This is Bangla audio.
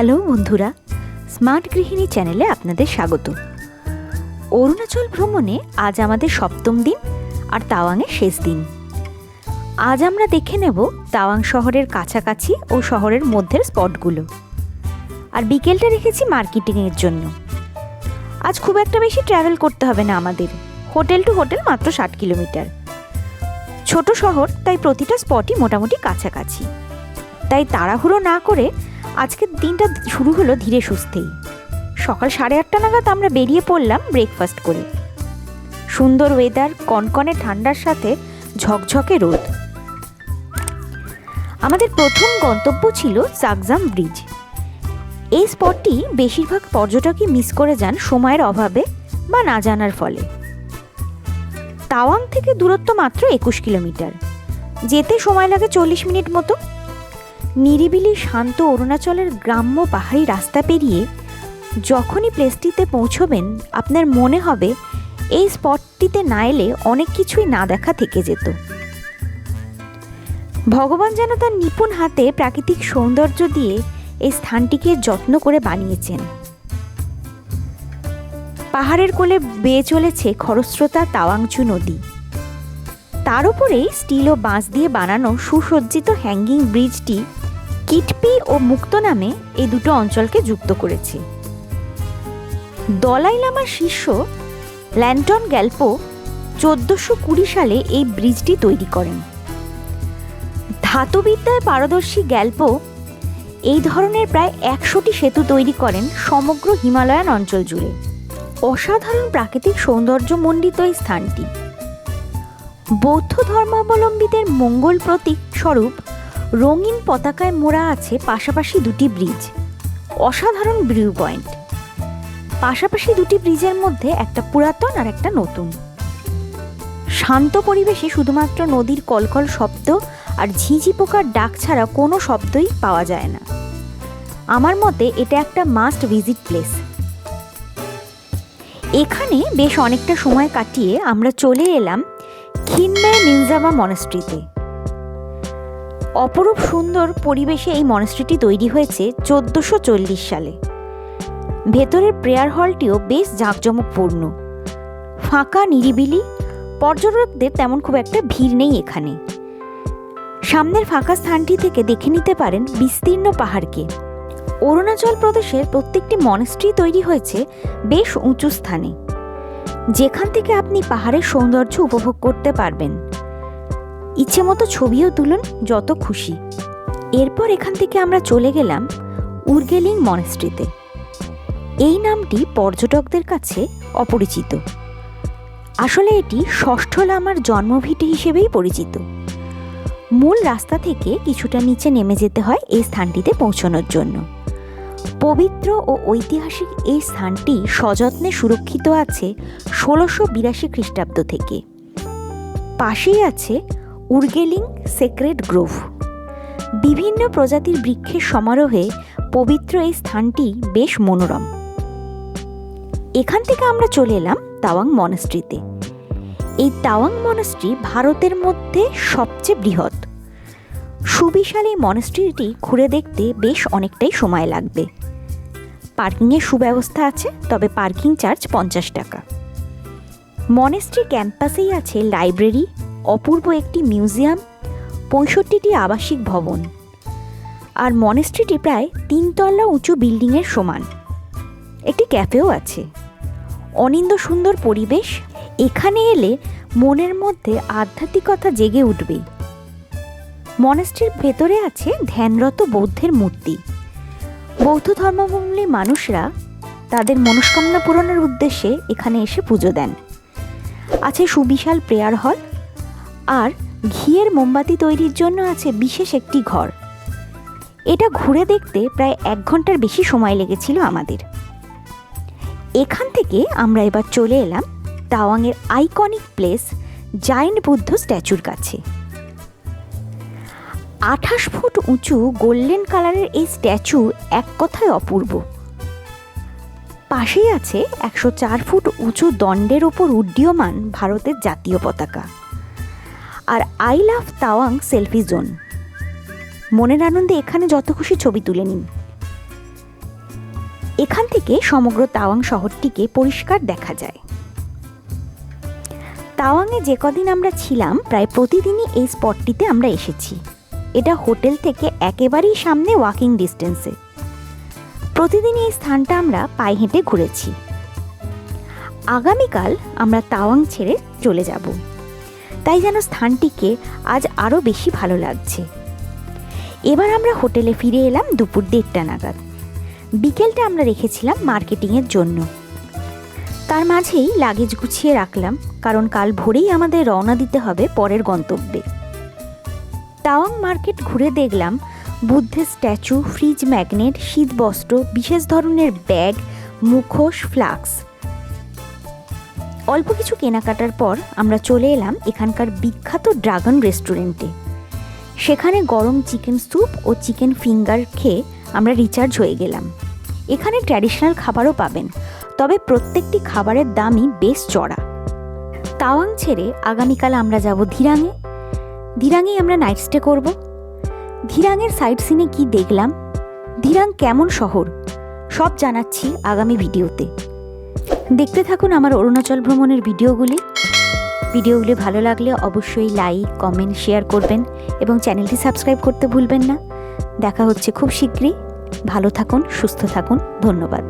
হ্যালো বন্ধুরা, স্মার্ট গৃহিণী চ্যানেলে আপনাদের স্বাগত। অরুণাচল ভ্রমণে আজ আমাদের সপ্তম দিন আর তাওয়াংয়ের শেষ দিন। আজ আমরা দেখে নেব তাওয়াং শহরের কাছাকাছি ও শহরের মধ্যের স্পটগুলো। আর বিকেলটা রেখেছি মার্কেটিংয়ের জন্য। আজ খুব একটা বেশি ট্রাভেল করতে হবে না আমাদের। হোটেল টু হোটেল মাত্র ষাট কিলোমিটার। ছোট শহর, তাই প্রতিটা স্পটই মোটামুটি কাছাকাছি। তাই তাড়াহুড়ো না করে আজকের দিনটা শুরু হলো ধীরে সুস্থেই। সকাল সাড়ে আটটা নাগাদ আমরা বেরিয়ে পড়লাম ব্রেকফাস্ট করে। সুন্দর ওয়েদার কনকনে ঠান্ডার সাথে ঝকঝকে রোদ। আমাদের প্রথম গন্তব্য ছিল চাকজাম ব্রিজ এই স্পটটি বেশিরভাগ পর্যটকই মিস করে যান সময়ের অভাবে বা না জানার ফলে। তাওয়াং থেকে দূরত্ব মাত্র একুশ কিলোমিটার। যেতে সময় লাগে চল্লিশ মিনিট মতো। নিরিবিলি শান্ত অরুণাচলের গ্রাম্য পাহাড়ি রাস্তা পেরিয়ে যখনই প্লেসটিতে পৌঁছবেন, আপনার মনে হবে এই স্পটটিতে না এলে অনেক কিছুই না দেখা থেকে যেত। ভগবান যেন তার নিপুণ হাতে প্রাকৃতিক সৌন্দর্য দিয়ে এই স্থানটিকে যত্ন করে বানিয়েছেন। পাহাড়ের কোলে বেয়ে চলেছে খরস্রোতা তাওয়াংচু নদী। তার উপরেই স্টিল ও বাঁশ দিয়ে বানানো সুসজ্জিত হ্যাঙ্গিং ব্রিজটি কিটপি ও মুক্ত নামে এই দুটো অঞ্চলকে যুক্ত করেছে। দলাই লামার শিষ্য ল্যান্টন গ্যাল্পো চোদ্দোশো কুড়ি সালে এই ব্রিজটি তৈরি করেন। ধাতুবিদ্যায় পারদর্শী গ্যাল্পো এই ধরনের প্রায় একশোটি সেতু তৈরি করেন সমগ্র হিমালয়ান অঞ্চল জুড়ে। অসাধারণ প্রাকৃতিক সৌন্দর্যমণ্ডিত এই স্থানটি। বৌদ্ধ ধর্মাবলম্বীদের মঙ্গল প্রতীক স্বরূপ রঙিন পতাকায় মোড়া আছে পাশাপাশি দুটি ব্রিজ। অসাধারণ ভিউ পয়েন্ট। পাশাপাশি দুটি ব্রিজের মধ্যে একটা পুরাতন আর একটা নতুন। শান্ত পরিবেশে শুধুমাত্র নদীর কলকল শব্দ আর ঝিঝি পোকার ডাক ছাড়া কোনো শব্দই পাওয়া যায় না। আমার মতে এটা একটা মাস্ট ভিজিট প্লেস। এখানে বেশ অনেকটা সময় কাটিয়ে আমরা চলে এলাম খিনমে নিনজামা মনেস্ট্রিতে। অপরূপ সুন্দর পরিবেশে এই মনেস্ট্রিটি তৈরি হয়েছে চোদ্দোশো সালে। ভেতরের প্রেয়ার হলটিও বেশ জাঁকজমকপূর্ণ। ফাঁকা, নিরিবিলি, পর্যটকদের তেমন খুব একটা ভিড় নেই এখানে। সামনের ফাঁকা স্থানটি থেকে দেখে নিতে পারেন বিস্তীর্ণ পাহাড়কে। অরুণাচল প্রদেশের প্রত্যেকটি মনেস্ট্রি তৈরি হয়েছে বেশ উঁচু স্থানে। যেখান থেকে আপনি পাহাড়ের সৌন্দর্য উপভোগ করতে পারবেন। ইচ্ছে মতো ছবিও তুলুন, যত খুশি। এরপর এখান থেকে আমরা চলে গেলাম উর্গেলিং মনেস্ট্রিতে। এই নামটি পর্যটকদের কাছে অপরিচিত। আসলে এটি ষষ্ঠ লামার জন্মভিটে হিসেবেই পরিচিত। মূল রাস্তা থেকে কিছুটা নিচে নেমে যেতে হয় এই স্থানটিতে পৌঁছানোর জন্য। পবিত্র ও ঐতিহাসিক এই স্থানটি সযত্নে সুরক্ষিত আছে ষোলোশো বিরাশি খ্রিস্টাব্দ থেকে। পাশেই আছে উর্গেলিং সেক্রেট গ্রোভ। বিভিন্ন প্রজাতির বৃক্ষের সমারোহে পবিত্র এই স্থানটি বেশ মনোরম। এখান থেকে আমরা চলে এলাম তাওয়াং মনেস্ট্রিতে। এই তাওয়াং মনেস্ট্রি ভারতের মধ্যে সবচেয়ে বৃহৎ। সুবিশাল এই মনেস্ট্রিটি ঘুরে দেখতে বেশ অনেকটাই সময় লাগবে। পার্কিংয়ের সুব্যবস্থা আছে, তবে পার্কিং চার্জ পঞ্চাশ টাকা। মনেস্ট্রি ক্যাম্পাসেই আছে লাইব্রেরি অপূর্ব একটি মিউজিয়াম, পঁয়ষট্টিটি আবাসিক ভবন, আর মনেস্ট্রিটি প্রায় তিনতলা উঁচু বিল্ডিংয়ের সমান। একটি ক্যাফেও আছে। অনিন্দ সুন্দর পরিবেশ, এখানে এলে মনের মধ্যে আধ্যাত্মিকতা জেগে উঠবে। মনেস্ট্রির ভেতরে আছে ধ্যানরত বৌদ্ধের মূর্তি। বৌদ্ধ ধর্মাবলম্বী মানুষরা তাদের মনস্কামনা পূরণের উদ্দেশ্যে এখানে এসে পুজো দেন। আছে সুবিশাল প্রেয়ার হল আর ঘিয়ের মোমবাতি তৈরির জন্য আছে বিশেষ একটি ঘর। এটা ঘুরে দেখতে প্রায় এক ঘণ্টার বেশি সময় লেগেছিল আমাদের। এখান থেকে আমরা এবার চলে এলাম তাওয়াংয়ের আইকনিক প্লেস জায়েন্ট বুদ্ধ স্ট্যাচুর কাছে। আঠাশ ফুট উঁচু গোল্ডেন কালারের এই স্ট্যাচু এক কথায় অপূর্ব। পাশেই আছে একশো চার ফুট উঁচু দণ্ডের ওপর উড্ডীয়মান ভারতের জাতীয় পতাকা। আর I love Tawang selfie zone মনের আনন্দে এখানে যত খুশি ছবি তুলে নিন। এখান থেকে সমগ্র তাওয়াং শহরটিকে পরিষ্কার দেখা যায়। তাওয়াংয়ে যে কদিন আমরা ছিলাম, প্রায় প্রতিদিনই এই স্পটটিতে আমরা এসেছি। এটা হোটেল থেকে একেবারেই সামনে ওয়াকিং ডিস্টেন্সে প্রতিদিন এই স্থানটা আমরা পায়ে হেঁটে ঘুরেছি। আগামীকাল আমরা তাওয়াং ছেড়ে চলে যাব। তাই যেন স্থানটিকে আজ আরও বেশি ভালো লাগছে। এবার আমরা হোটেলে ফিরে এলাম দুপুর দেড়টা নাগাদ। বিকেলটা আমরা রেখেছিলাম মার্কেটিংয়ের জন্য। তার মাঝেই লাগেজ গুছিয়ে রাখলাম, কারণ কাল ভোরেই আমাদের রওনা দিতে হবে পরের গন্তব্যে। তাওয়াং মার্কেট ঘুরে দেখলাম বুদ্ধের স্ট্যাচু, ফ্রিজ ম্যাগনেট, শীতবস্ত্র, বিশেষ ধরনের ব্যাগ, মুখোশ, ফ্লাক্স। অল্প কিছু কেনাকাটার পর আমরা চলে এলাম এখানকার বিখ্যাত ড্রাগন রেস্টুরেন্টে। সেখানে গরম চিকেন স্যুপ ও চিকেন ফিঙ্গার খেয়ে আমরা রিচার্জ হয়ে গেলাম। এখানে ট্র্যাডিশনাল খাবারও পাবেন, তবে প্রত্যেকটি খাবারের দামই বেশ চড়া। তাওয়াং ছেড়ে আগামীকাল আমরা যাব ধীরাঙে। ধীরাঙেই আমরা নাইট স্টে করব। ধীরাঙের সাইট সিনে কি দেখলাম? ধীরাং কেমন শহর? সব জানাচ্ছি আগামী ভিডিওতে দেখতে থাকুন আমার অরুণাচল ভ্রমণের ভিডিওগুলি। ভিডিওগুলি ভালো লাগলে অবশ্যই লাইক, কমেন্ট, শেয়ার করবেন এবং চ্যানেলটি সাবস্ক্রাইব করতে ভুলবেন না। দেখা হচ্ছে খুব শীঘ্রই। ভালো থাকুন, সুস্থ থাকুন। ধন্যবাদ।